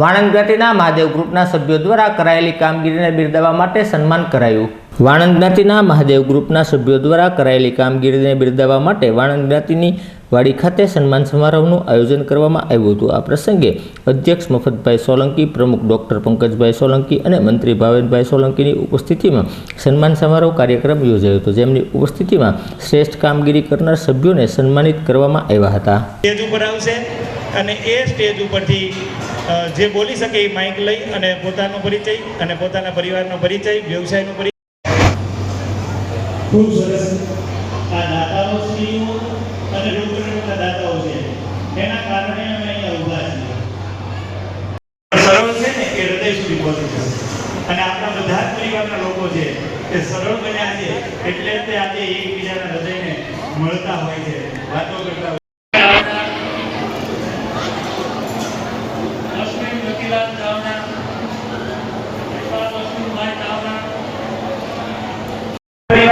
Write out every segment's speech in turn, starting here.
વાણંદ જ્ઞાતિના મહાદેવ ગ્રુપના સભ્યો દ્વારા કરાયેલી કામગીરીને બિરદાવવા માટે સન્માન કરાયું. વાણંદ જ્ઞાતિના મહાદેવ ગ્રુપના સભ્યો દ્વારા કરાયેલી કામગીરીને બિરદાવવા માટે વાણંદ જ્ઞાતિની વાડી ખાતે સન્માન સમારોહનું આયોજન કરવામાં આવ્યું હતું. આ પ્રસંગે અધ્યક્ષ મફતભાઈ સોલંકી, પ્રમુખ ડૉક્ટર પંકજભાઈ સોલંકી અને મંત્રી ભાવેનભાઈ સોલંકીની ઉપસ્થિતિમાં સન્માન સમારોહ કાર્યક્રમ યોજાયો હતો, જેમની ઉપસ્થિતિમાં શ્રેષ્ઠ કામગીરી કરનાર સભ્યોને સન્માનિત કરવામાં આવ્યા હતા. સ્ટેજ ઉપર આવશે અને એ સ્ટેજ ઉપરથી જે બોલી શકે એ માઇક લઈ અને પોતાનો પરિચય અને પોતાના પરિવારનો પરિચય, વ્યવસાયનો પરિચય. ખૂબ સરસ. આ દાતાઓ શ્રીઓ અને રોગના દાતાઓ છે. એના કારણે અમે અહીંયા ઊભા છીએ. સરળ છે ને એ હૃદય સુધી પહોંચે છે અને આપણા બધા જ પરિવારના લોકો છે એ સરળ બન્યા છે. એટલે તે આજે એકબીજાના હૃદયને મળતા હોય છે વાતો કરતા હોય લક્ષ્મી મોતીલાલ ચાવડા વિશ્વા લક્ષ્મીભાઈ ચાવડા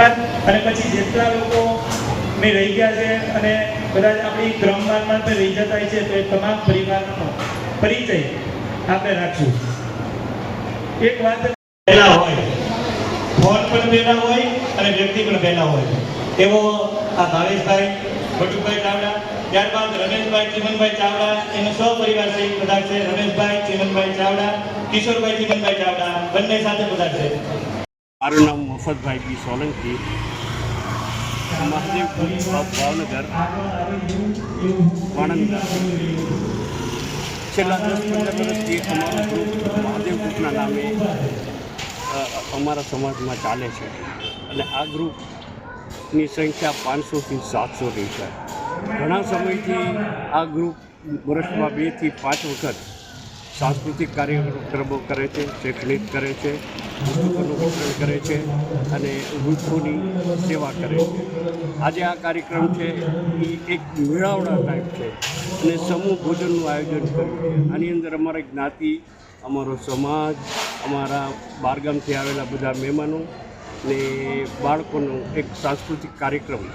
પરિવાર અને પછી જેટલા લોકો મેં રહી ગયા છે અને કદાચ આપણી ક્રમવારમાં પણ રહી જતા છે, તો એ તમામ પરિવારનો પરિચય આપણે રાખશું. એક વાત પહેલા હોય, ફોન પણ પહેલા હોય અને વ્યક્તિ પણ પહેલા હોય. એવો આ ભાવેશભાઈ, ભટુભાઈ ચાવડા, ત્યારબાદ રમેશભાઈ, ચિમનભાઈ ચાવડા, એનો છે સહિત પધારશે રમેશભાઈ, ચિમનભાઈ ચાવડા, કિશોરભાઈ, ચિમનભાઈ ચાવડા, બંને સાથે પધારશે મારું નામ મફતભાઈ બી સોલંકી. મહાદેવ ભાવનગર વાણંદ છેલ્લા દસ પંદર વર્ષથી અમારું ગ્રુપ મહાદેવ નામે અમારા સમાજમાં ચાલે છે. અને આ ગ્રુપની સંખ્યા પાંચસોથી સાતસોની છે. ઘણા સમયથી આ ગ્રુપ વર્ષમાં બેથી પાંચ વખત સાંસ્કૃતિક કાર્યક્રમો કરે છે, શૈક્ષણિક કરે છે પુસ્તકોનું વિતરણ કરે છે અને વૃક્ષોની સેવા કરે છે. આજે આ કાર્યક્રમ છે, એ એક મેળાવડા ટાઈપ છે અને સમૂહ ભોજનનું આયોજન કર્યું. છે આની અંદર અમારી જ્ઞાતિ, અમારો સમાજ, અમારા બારગામથી આવેલા બધા મહેમાનો ને બાળકોનો એક સાંસ્કૃતિક કાર્યક્રમ